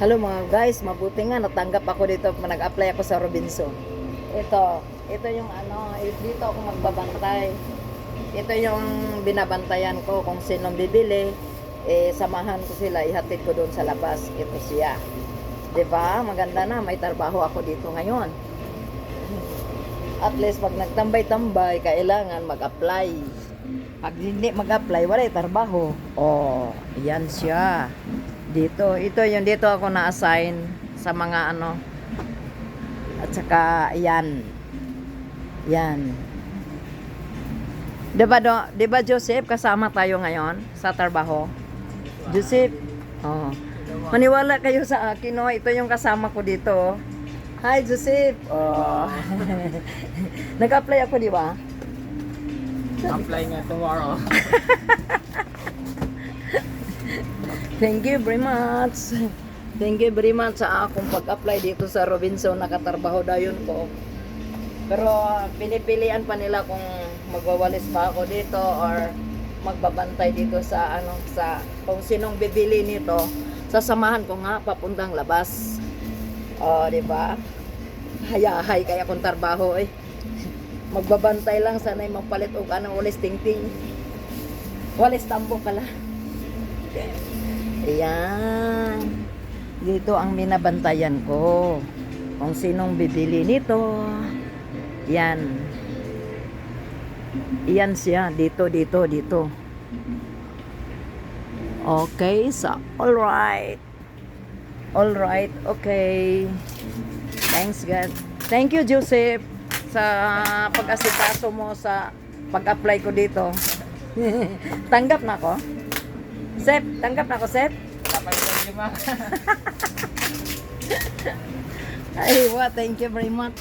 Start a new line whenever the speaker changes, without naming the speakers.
Hello mga guys, mabuti nga natanggap ako dito nag-apply ako sa Robinson. Ito, ito yung ano, eh, dito ako magbabantay. Ito yung binabantayan ko kung sinong bibili, eh samahan ko sila, ihatid ko doon sa labas. Ito siya. ba? Maganda na, may trabaho ako dito ngayon. At least pag nagtambay-tambay, kailangan mag-apply. Pag hindi mag-apply, wala yung trabaho. Oh, yan siya. Dito, ito yung dito ako na-assign sa mga ano. At saka, yan. Yan. Diba, do, diba Joseph, kasama tayo ngayon sa trabaho? Joseph, oh. Maniwala kayo sa akin, no? Ito yung kasama ko dito. oh. Hi, Joseph. Oh. Nag-apply ako, di ba?
Apply nga tomorrow.
Thank you very much. Thank you very much sa akong pag-apply dito sa Robinson. Nakatarbaho dayon ko. Pero pinipilian pa nila kung magwawalis ba ako dito or magbabantay dito sa ano sa kung sinong bibili nito. Sasamahan ko nga papuntang labas. Oh, di ba? Hayahay kaya kung tarbaho eh. Magbabantay lang sanay magpalit og anong ulis tingting. Walis tambo pala. Ayan. Dito ang binabantayan ko. Kung sinong bibili nito. Yan. Yan siya. Dito, dito, dito. Okay, so, alright. Alright, okay. Thanks, God. Thank you, Joseph, sa pag-asikaso mo sa pag-apply ko dito. Tanggap na ako? Sep, tanggap na ako, Sep?
Kapag lima.
Ay, wa, thank you very much.